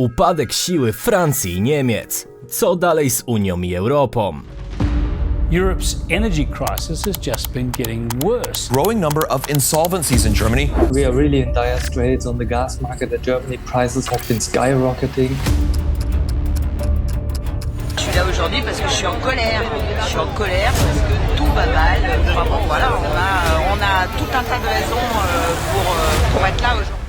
Upadek siły Francji i Niemiec. Co dalej z Unią i Europą? Europe's energy crisis has just been getting worse. growing number of insolvencies in Germany. We are really in dire straits on the gas market in Germany. Prices have been skyrocketing. Je suis là aujourd'hui parce que je suis en colère. Je suis en colère parce que tout va mal. Enfin bon, voilà, on a, on a tout un tas de raisons euh, pour, euh, pour être là aujourd'hui.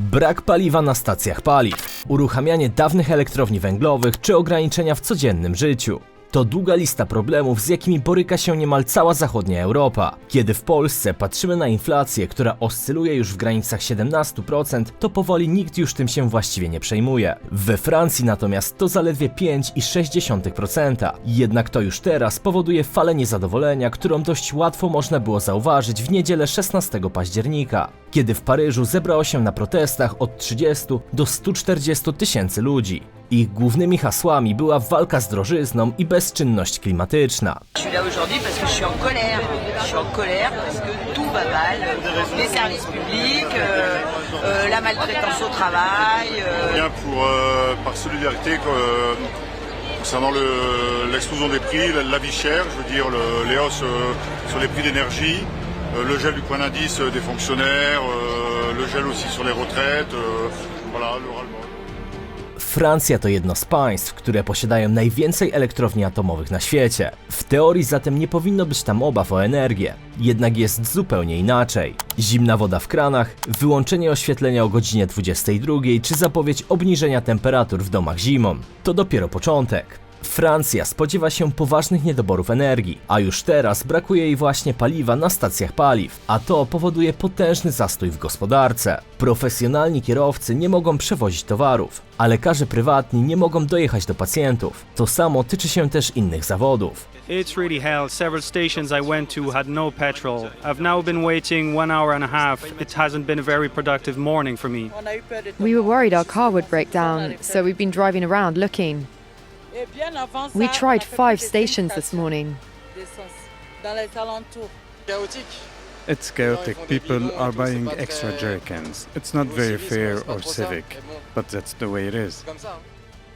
Brak paliwa na stacjach paliw, uruchamianie dawnych elektrowni węglowych czy ograniczenia w codziennym życiu. To długa lista problemów, z jakimi boryka się niemal cała zachodnia Europa. Kiedy w Polsce patrzymy na inflację, która oscyluje już w granicach 17%, to powoli nikt już tym się właściwie nie przejmuje. We Francji natomiast to zaledwie 5,6%. Jednak to już teraz powoduje falę niezadowolenia, którą dość łatwo można było zauważyć w niedzielę 16 października, kiedy w Paryżu zebrało się na protestach od 30 do 140 tysięcy ludzi. Ich głównymi hasłami była walka z drożyzną i bezczynność klimatyczna. Je suis là aujourd'hui parce que je suis en colère. Je suis en colère parce que tout va mal. Les services publics, euh, euh, la maltraitance au travail. euh, bien pour, euh, par solidarité euh, concernant le- l'explosion des prix, la, la vie chère, je veux dire le- les hausses euh, sur les prix d'énergie, euh, le gel du point d'indice euh, des fonctionnaires, euh, le gel aussi sur les retraites, euh, voilà, le ras-le-bol. Francja to jedno z państw, które posiadają najwięcej elektrowni atomowych na świecie. W teorii zatem nie powinno być tam obaw o energię. Jednak jest zupełnie inaczej. Zimna woda w kranach, wyłączenie oświetlenia o godzinie 22 czy zapowiedź obniżenia temperatur w domach zimą. To dopiero początek. Francja spodziewa się poważnych niedoborów energii, a już teraz brakuje jej właśnie paliwa na stacjach paliw, a to powoduje potężny zastój w gospodarce. Profesjonalni kierowcy nie mogą przewozić towarów, a lekarze prywatni nie mogą dojechać do pacjentów. To samo tyczy się też innych zawodów. It's really hell. Several stations I went to had no petrol. I've now been waiting one hour and a half. It hasn't been a very productive morning for me. We were worried our car would break down, so we've been driving around looking. We tried five stations this morning. It's chaotic. People are buying extra jerrycans. It's not very fair or civic, but that's the way it is.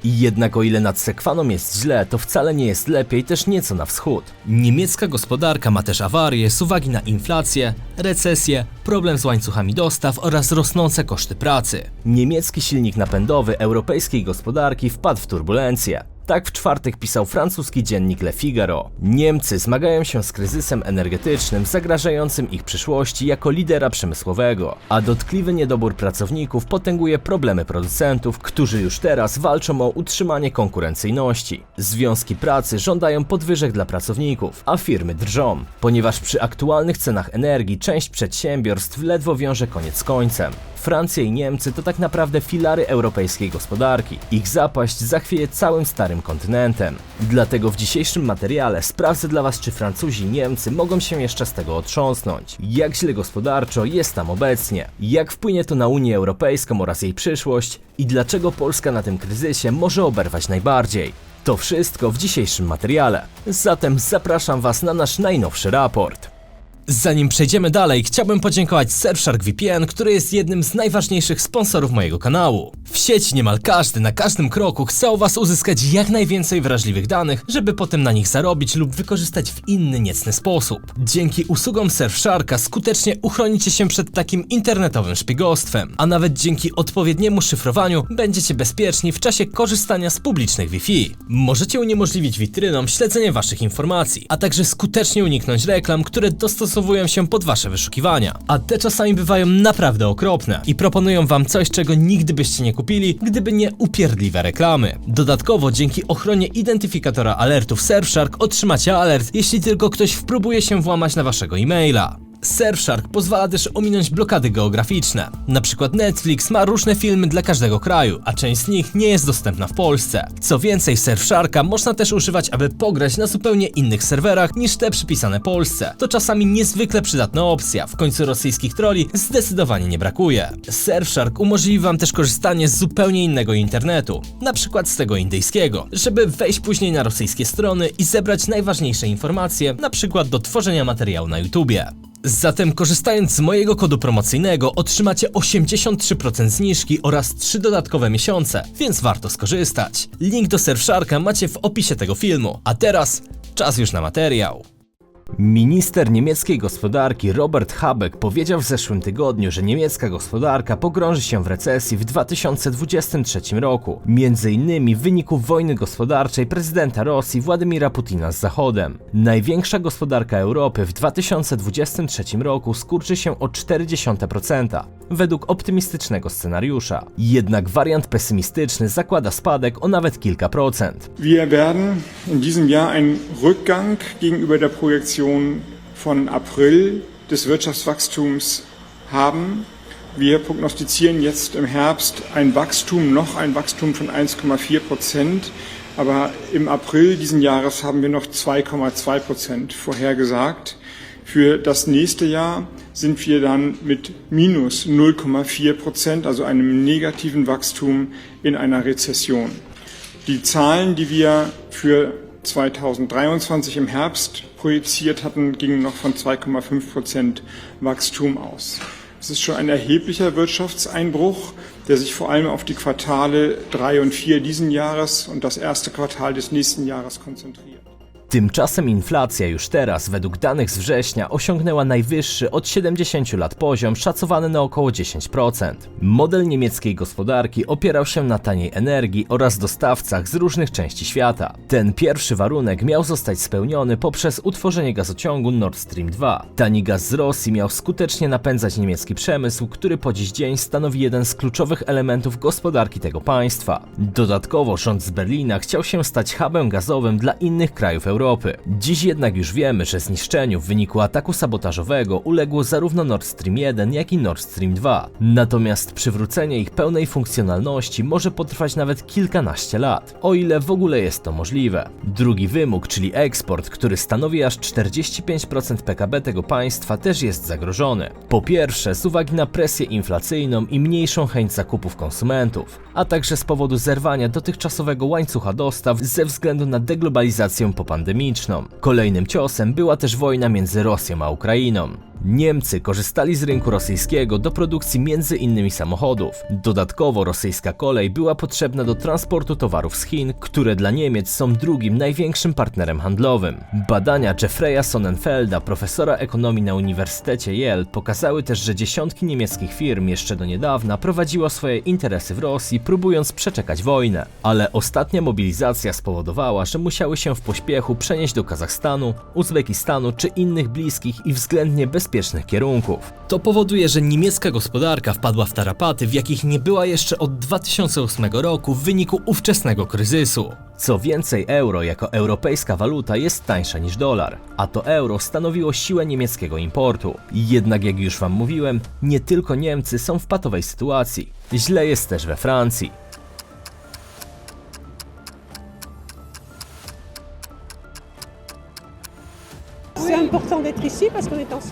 I jednak o ile nad Sekwaną jest źle, to wcale nie jest lepiej też nieco na wschód. Niemiecka gospodarka ma też awarie z uwagi na inflację, recesję, problem z łańcuchami dostaw oraz rosnące koszty pracy. Niemiecki silnik napędowy europejskiej gospodarki wpadł w turbulencje. Tak w czwartek pisał francuski dziennik Le Figaro. Niemcy zmagają się z kryzysem energetycznym zagrażającym ich przyszłości jako lidera przemysłowego, a dotkliwy niedobór pracowników potęguje problemy producentów, którzy już teraz walczą o utrzymanie konkurencyjności. Związki pracy żądają podwyżek dla pracowników, a firmy drżą, ponieważ przy aktualnych cenach energii część przedsiębiorstw ledwo wiąże koniec z końcem. Francja i Niemcy to tak naprawdę filary europejskiej gospodarki. Ich zapaść zachwieje całym starym kontynentem. Dlatego w dzisiejszym materiale sprawdzę dla Was, czy Francuzi i Niemcy mogą się jeszcze z tego otrząsnąć. Jak źle gospodarczo jest tam obecnie. Jak wpłynie to na Unię Europejską oraz jej przyszłość i dlaczego Polska na tym kryzysie może oberwać najbardziej. To wszystko w dzisiejszym materiale. Zatem zapraszam Was na nasz najnowszy raport. Zanim przejdziemy dalej, chciałbym podziękować Surfshark VPN, który jest jednym z najważniejszych sponsorów mojego kanału. W sieci niemal każdy na każdym kroku chce u Was uzyskać jak najwięcej wrażliwych danych, żeby potem na nich zarobić lub wykorzystać w inny niecny sposób. Dzięki usługom Surfsharka skutecznie uchronicie się przed takim internetowym szpiegostwem, a nawet dzięki odpowiedniemu szyfrowaniu będziecie bezpieczni w czasie korzystania z publicznych Wi-Fi. Możecie uniemożliwić witrynom śledzenie Waszych informacji, a także skutecznie uniknąć reklam, które dostosowują się pod Wasze wyszukiwania. A te czasami bywają naprawdę okropne i proponują Wam coś, czego nigdy byście nie kupili, gdyby nie upierdliwe reklamy. Dodatkowo dzięki ochronie identyfikatora alertów Surfshark otrzymacie alert, jeśli tylko ktoś wpróbuje się włamać na Waszego e-maila. Surfshark pozwala też ominąć blokady geograficzne. Na przykład Netflix ma różne filmy dla każdego kraju, a część z nich nie jest dostępna w Polsce. Co więcej, Surfsharka można też używać, aby pograć na zupełnie innych serwerach niż te przypisane Polsce. To czasami niezwykle przydatna opcja, w końcu rosyjskich troli zdecydowanie nie brakuje. Surfshark umożliwi Wam też korzystanie z zupełnie innego internetu, na przykład z tego indyjskiego, żeby wejść później na rosyjskie strony i zebrać najważniejsze informacje, na przykład do tworzenia materiału na YouTubie. Zatem korzystając z mojego kodu promocyjnego otrzymacie 83% zniżki oraz 3 dodatkowe miesiące, więc warto skorzystać. Link do Surfsharka macie w opisie tego filmu. A teraz czas już na materiał. Minister niemieckiej gospodarki Robert Habeck powiedział w zeszłym tygodniu, że niemiecka gospodarka pogrąży się w recesji w 2023 roku, między innymi w wyniku wojny gospodarczej prezydenta Rosji Władimira Putina z Zachodem. Największa gospodarka Europy w 2023 roku skurczy się o 0,4%, według optymistycznego scenariusza. Jednak wariant pesymistyczny zakłada spadek o nawet kilka procent. Wir werden in diesem Jahr einen Rückgang gegenüber der Projektion von April des Wirtschaftswachstums haben. Wir prognostizieren jetzt im Herbst ein Wachstum, noch ein Wachstum von 1,4 Prozent. Aber im April diesen Jahres haben wir noch 2,2 Prozent vorhergesagt. Für das nächste Jahr sind wir dann mit minus 0,4 Prozent, also einem negativen Wachstum in einer Rezession. Die Zahlen, die wir für 2023 im Herbst projiziert hatten, gingen noch von 2,5 Prozent Wachstum aus. Es ist schon ein erheblicher Wirtschaftseinbruch, der sich vor allem auf die Quartale 3 und 4 diesen Jahres und das erste Quartal des nächsten Jahres konzentriert. Tymczasem inflacja już teraz, według danych z września, osiągnęła najwyższy od 70 lat poziom, szacowany na około 10%. Model niemieckiej gospodarki opierał się na taniej energii oraz dostawcach z różnych części świata. Ten pierwszy warunek miał zostać spełniony poprzez utworzenie gazociągu Nord Stream 2. Tani gaz z Rosji miał skutecznie napędzać niemiecki przemysł, który po dziś dzień stanowi jeden z kluczowych elementów gospodarki tego państwa. Dodatkowo rząd z Berlina chciał się stać hubem gazowym dla innych krajów Europy. Dziś jednak już wiemy, że zniszczeniu w wyniku ataku sabotażowego uległo zarówno Nord Stream 1, jak i Nord Stream 2. Natomiast przywrócenie ich pełnej funkcjonalności może potrwać nawet kilkanaście lat, o ile w ogóle jest to możliwe. Drugi wymóg, czyli eksport, który stanowi aż 45% PKB tego państwa, też jest zagrożony. Po pierwsze, z uwagi na presję inflacyjną i mniejszą chęć zakupów konsumentów, a także z powodu zerwania dotychczasowego łańcucha dostaw ze względu na deglobalizację popandemiczną. Kolejnym ciosem była też wojna między Rosją a Ukrainą. Niemcy korzystali z rynku rosyjskiego do produkcji między innymi samochodów. Dodatkowo rosyjska kolej była potrzebna do transportu towarów z Chin, które dla Niemiec są drugim największym partnerem handlowym. Badania Jeffreya Sonnenfelda, profesora ekonomii na Uniwersytecie Yale, pokazały też, że dziesiątki niemieckich firm jeszcze do niedawna prowadziło swoje interesy w Rosji, próbując przeczekać wojnę. Ale ostatnia mobilizacja spowodowała, że musiały się w pośpiechu przenieść do Kazachstanu, Uzbekistanu czy innych bliskich i względnie bezpiecznych kierunków. To powoduje, że niemiecka gospodarka wpadła w tarapaty, w jakich nie była jeszcze od 2008 roku w wyniku ówczesnego kryzysu. Co więcej, euro jako europejska waluta jest tańsza niż dolar, a to euro stanowiło siłę niemieckiego importu. Jednak jak już wam mówiłem, nie tylko Niemcy są w patowej sytuacji. Źle jest też we Francji.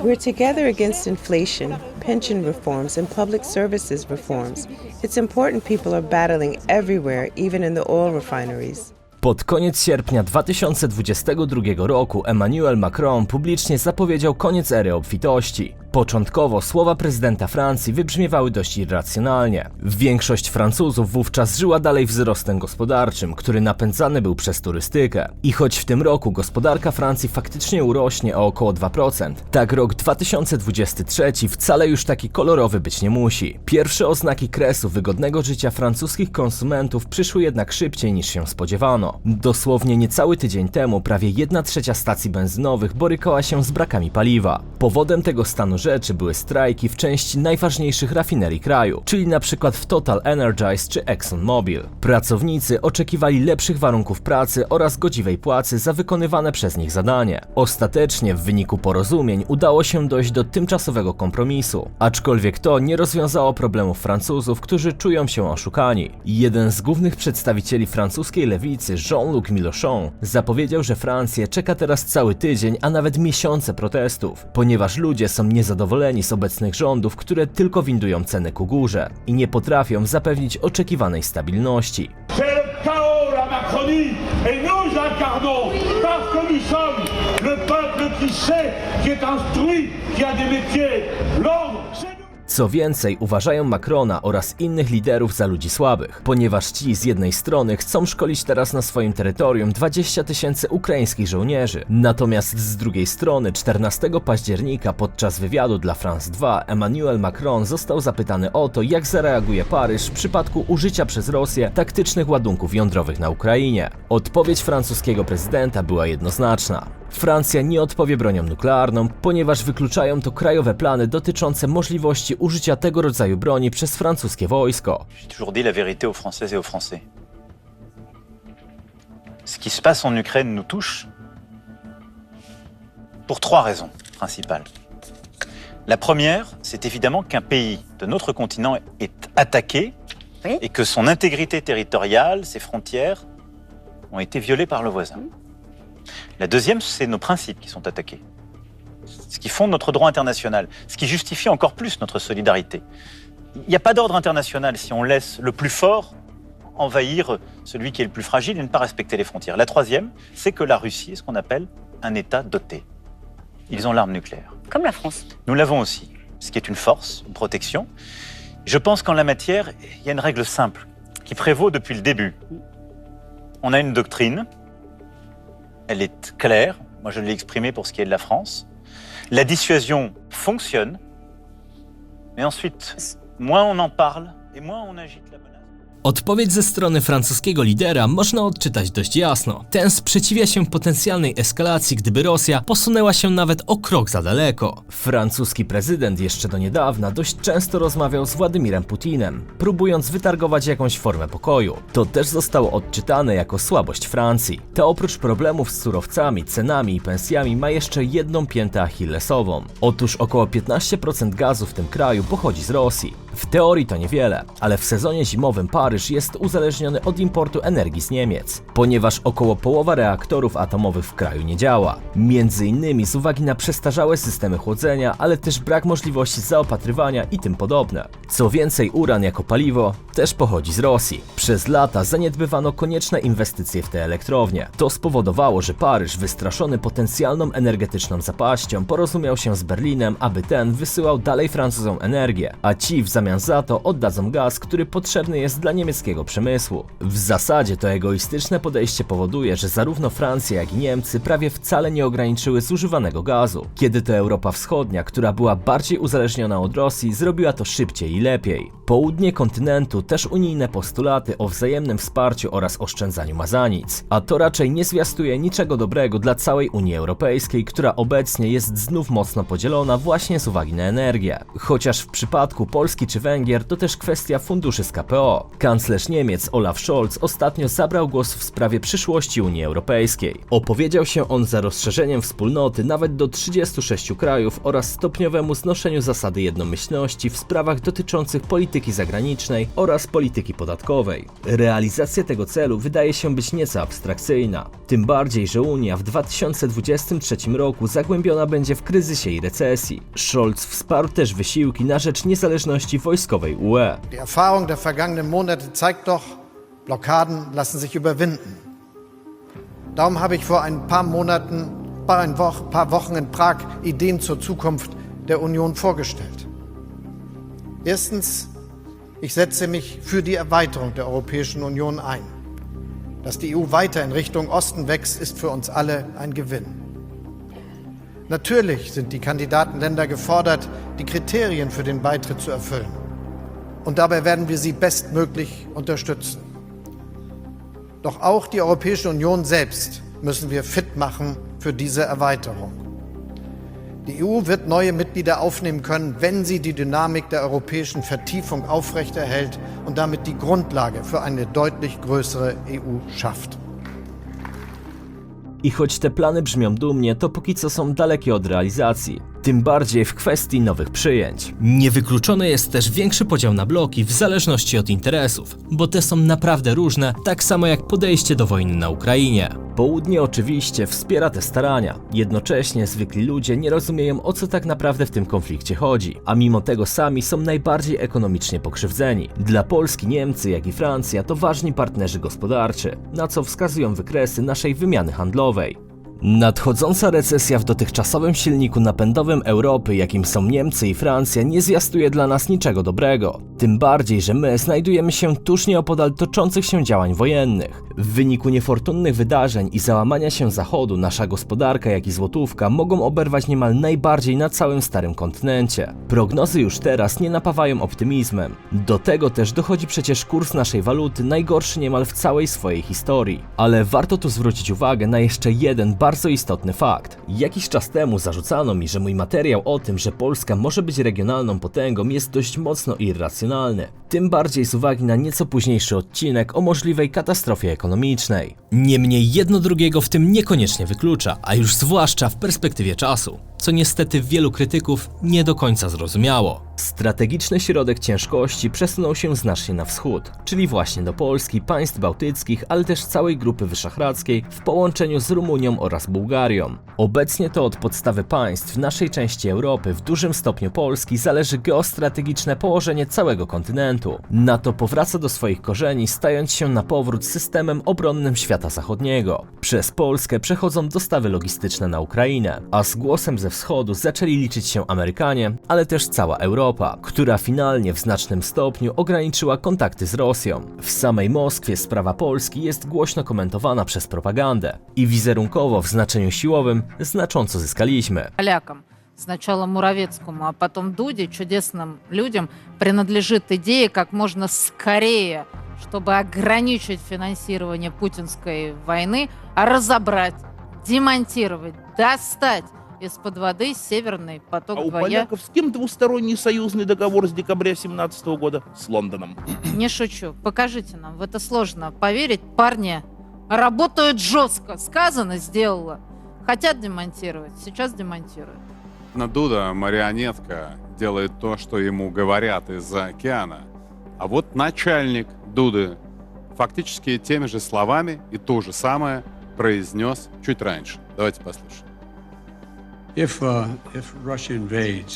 We're together against inflation, pension reforms, and public services reforms. It's important people are battling everywhere, even in the oil refineries. Pod koniec sierpnia 2022 roku Emmanuel Macron publicznie zapowiedział koniec ery obfitości. Początkowo słowa prezydenta Francji wybrzmiewały dość irracjonalnie. Większość Francuzów wówczas żyła dalej wzrostem gospodarczym, który napędzany był przez turystykę. I choć w tym roku gospodarka Francji faktycznie urośnie o około 2%, tak rok 2023 wcale już taki kolorowy być nie musi. Pierwsze oznaki kresu wygodnego życia francuskich konsumentów przyszły jednak szybciej niż się spodziewano. Dosłownie niecały tydzień temu prawie 1 trzecia stacji benzynowych borykała się z brakami paliwa. Powodem tego stanu rzeczy były strajki w części najważniejszych rafinerii kraju, czyli na przykład w Total Energies czy ExxonMobil. Pracownicy oczekiwali lepszych warunków pracy oraz godziwej płacy za wykonywane przez nich zadanie. Ostatecznie w wyniku porozumień udało się dojść do tymczasowego kompromisu, aczkolwiek to nie rozwiązało problemów Francuzów, którzy czują się oszukani. Jeden z głównych przedstawicieli francuskiej lewicy, Jean-Luc Mélenchon, zapowiedział, że Francję czeka teraz cały tydzień, a nawet miesiące protestów, ponieważ ludzie są niezadowoleni z obecnych rządów, które tylko windują ceny ku górze i nie potrafią zapewnić oczekiwanej stabilności. Le peuple qui sait, qui est instruit, qui a des métiers. L'ordre. Co więcej, uważają Macrona oraz innych liderów za ludzi słabych, ponieważ ci z jednej strony chcą szkolić teraz na swoim terytorium 20 tysięcy ukraińskich żołnierzy, natomiast z drugiej strony 14 października podczas wywiadu dla France 2 Emmanuel Macron został zapytany o to, jak zareaguje Paryż w przypadku użycia przez Rosję taktycznych ładunków jądrowych na Ukrainie. Odpowiedź francuskiego prezydenta była jednoznaczna. Francja nie odpowie bronią nuklearną, ponieważ wykluczają to krajowe plany dotyczące możliwości użycia tego rodzaju broni przez francuskie wojsko. J'ai toujours dit la vérité aux Françaises et aux Français. Ce qui se passe en Ukraine nous touche pour trois raisons principales. La première, c'est évidemment qu'un pays de notre continent est attaqué et que son intégrité territoriale, ses frontières, ont été violées par le voisin. La deuxième, c'est nos principes qui sont attaqués. Ce qui fonde notre droit international, ce qui justifie encore plus notre solidarité. Il n'y a pas d'ordre international si on laisse le plus fort envahir celui qui est le plus fragile et ne pas respecter les frontières. La troisième, c'est que la Russie est ce qu'on appelle un État doté. Ils ont l'arme nucléaire. Comme la France. Nous l'avons aussi, ce qui est une force, une protection. Je pense qu'en la matière, il y a une règle simple qui prévaut depuis le début. On a une doctrine, elle est claire, moi je l'ai exprimée pour ce qui est de la France. La dissuasion fonctionne, mais ensuite, moins on en parle et moins on agite la menace. Odpowiedź ze strony francuskiego lidera można odczytać dość jasno. Ten sprzeciwia się potencjalnej eskalacji, gdyby Rosja posunęła się nawet o krok za daleko. Francuski prezydent jeszcze do niedawna dość często rozmawiał z Władimirem Putinem, próbując wytargować jakąś formę pokoju. To też zostało odczytane jako słabość Francji. Ta oprócz problemów z surowcami, cenami i pensjami ma jeszcze jedną piętę achillesową. Otóż około 15% gazu w tym kraju pochodzi z Rosji. W teorii to niewiele, ale w sezonie zimowym Paryż jest uzależniony od importu energii z Niemiec, ponieważ około połowa reaktorów atomowych w kraju nie działa. Między innymi z uwagi na przestarzałe systemy chłodzenia, ale też brak możliwości zaopatrywania i tym podobne. Co więcej, uran jako paliwo też pochodzi z Rosji. Przez lata zaniedbywano konieczne inwestycje w te elektrownie. To spowodowało, że Paryż, wystraszony potencjalną energetyczną zapaścią, porozumiał się z Berlinem, aby ten wysyłał dalej Francuzom energię, a ci w zamian za to oddadzą gaz, który potrzebny jest dla niemieckiego przemysłu. W zasadzie to egoistyczne podejście powoduje, że zarówno Francja, jak i Niemcy prawie wcale nie ograniczyły zużywanego gazu, kiedy to Europa Wschodnia, która była bardziej uzależniona od Rosji, zrobiła to szybciej i lepiej. Południe kontynentu też unijne postulaty o wzajemnym wsparciu oraz oszczędzaniu ma za nic, a to raczej nie zwiastuje niczego dobrego dla całej Unii Europejskiej, która obecnie jest znów mocno podzielona właśnie z uwagi na energię. Chociaż w przypadku Polski czy Węgier to też kwestia funduszy z KPO. Kanclerz Niemiec Olaf Scholz ostatnio zabrał głos w sprawie przyszłości Unii Europejskiej. Opowiedział się on za rozszerzeniem wspólnoty nawet do 36 krajów oraz stopniowemu znoszeniu zasady jednomyślności w sprawach dotyczących polityki zagranicznej oraz polityki podatkowej. Realizacja tego celu wydaje się być nieco abstrakcyjna. Tym bardziej, że Unia w 2023 roku zagłębiona będzie w kryzysie i recesji. Scholz wsparł też wysiłki na rzecz niezależności wojskowej UE. Die Erfahrung der vergangenen Monate zeigt doch, Blockaden lassen sich überwinden. Darum habe ich vor ein paar Monaten, ein paar Wochen in Prag Ideen zur Zukunft der Union vorgestellt. Erstens, ich setze mich für die Erweiterung der Europäischen Union ein. Dass die EU weiter in Richtung Osten wächst, ist für uns alle ein Gewinn. Natürlich sind die Kandidatenländer gefordert, die Kriterien für den Beitritt zu erfüllen. Und dabei werden wir sie bestmöglich unterstützen. Doch auch die Europäische Union selbst müssen wir fit machen für diese Erweiterung. Die EU wird neue Mitglieder aufnehmen können, wenn sie die Dynamik der europäischen Vertiefung aufrechterhält und damit die Grundlage für eine deutlich größere EU schafft. I choć te plany brzmią dumnie, to póki co są dalekie od realizacji. Tym bardziej w kwestii nowych przyjęć. Niewykluczony jest też większy podział na bloki w zależności od interesów, bo te są naprawdę różne, tak samo jak podejście do wojny na Ukrainie. Południe oczywiście wspiera te starania. Jednocześnie zwykli ludzie nie rozumieją o co tak naprawdę w tym konflikcie chodzi, a mimo tego sami są najbardziej ekonomicznie pokrzywdzeni. Dla Polski Niemcy, jak i Francja to ważni partnerzy gospodarczy, na co wskazują wykresy naszej wymiany handlowej. Nadchodząca recesja w dotychczasowym silniku napędowym Europy, jakim są Niemcy i Francja, nie zwiastuje dla nas niczego dobrego. Tym bardziej, że my znajdujemy się tuż nieopodal toczących się działań wojennych. W wyniku niefortunnych wydarzeń i załamania się Zachodu, nasza gospodarka, jak i złotówka mogą oberwać niemal najbardziej na całym starym kontynencie. Prognozy już teraz nie napawają optymizmem. Do tego też dochodzi przecież kurs naszej waluty najgorszy niemal w całej swojej historii. Ale warto tu zwrócić uwagę na jeszcze jeden bardzo istotny fakt. Jakiś czas temu zarzucano mi, że mój materiał o tym, że Polska może być regionalną potęgą jest dość mocno irracjonalny. Tym bardziej z uwagi na nieco późniejszy odcinek o możliwej katastrofie ekonomicznej. Niemniej jedno drugiego w tym niekoniecznie wyklucza, a już zwłaszcza w perspektywie czasu, co niestety wielu krytyków nie do końca zrozumiało. Strategiczny środek ciężkości przesunął się znacznie na wschód, czyli właśnie do Polski, państw bałtyckich, ale też całej Grupy Wyszehradzkiej w połączeniu z Rumunią oraz Bułgarią. Obecnie to od podstawy państw w naszej części Europy, w dużym stopniu Polski, zależy geostrategiczne położenie całego kontynentu. NATO powraca do swoich korzeni, stając się na powrót systemem obronnym świata zachodniego. Przez Polskę przechodzą dostawy logistyczne na Ukrainę, a z głosem ze wschodu zaczęli liczyć się Amerykanie, ale też cała Europa, która finalnie w znacznym stopniu ograniczyła kontakty z Rosją. W samej Moskwie sprawa Polski jest głośno komentowana przez propagandę i wizerunkowo w znaczeniu siłowym znacząco zyskaliśmy. полякам, сначала Муравецкому, а потом Дуде, чудесным людям, принадлежит идея как можно скорее, чтобы ограничить финансирование путинской войны, а разобрать, демонтировать, достать из-под воды Северный А поток у 2. Я поляков с кем двусторонний союзный договор с декабря 17 года? С Лондоном. не шучу. Покажите нам, в это сложно поверить. Парни работают жестко. Сказано, сделала. Хотят демонтировать, сейчас демонтируют. Дуда марионетка делает то, что ему говорят из-за океана. А вот начальник Дуды фактически теми же словами и то же самое произнес чуть раньше. Давайте послушаем.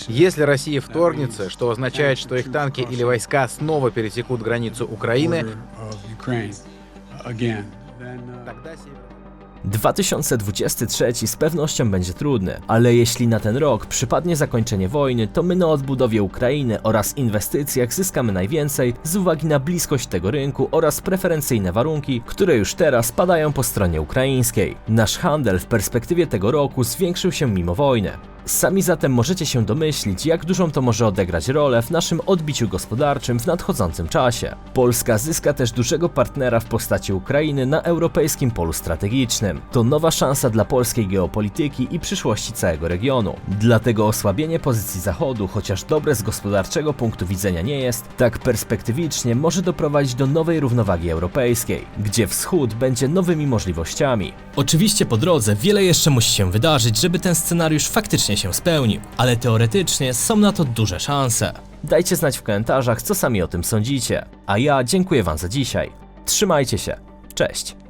Если Россия вторгнется, что означает, что их танки или войска снова пересекут границу Украины, border 2023 z pewnością będzie trudny, ale jeśli na ten rok przypadnie zakończenie wojny, to my na odbudowie Ukrainy oraz inwestycjach zyskamy najwięcej z uwagi na bliskość tego rynku oraz preferencyjne warunki, które już teraz padają po stronie ukraińskiej. Nasz handel w perspektywie tego roku zwiększył się mimo wojny. Sami zatem możecie się domyślić, jak dużą to może odegrać rolę w naszym odbiciu gospodarczym w nadchodzącym czasie. Polska zyska też dużego partnera w postaci Ukrainy na europejskim polu strategicznym. To nowa szansa dla polskiej geopolityki i przyszłości całego regionu. Dlatego osłabienie pozycji Zachodu, chociaż dobre z gospodarczego punktu widzenia nie jest, tak perspektywicznie może doprowadzić do nowej równowagi europejskiej, gdzie wschód będzie nowymi możliwościami. Oczywiście po drodze wiele jeszcze musi się wydarzyć, żeby ten scenariusz faktycznie się spełnił, ale teoretycznie są na to duże szanse. Dajcie znać w komentarzach, co sami o tym sądzicie. A ja dziękuję Wam za dzisiaj. Trzymajcie się. Cześć.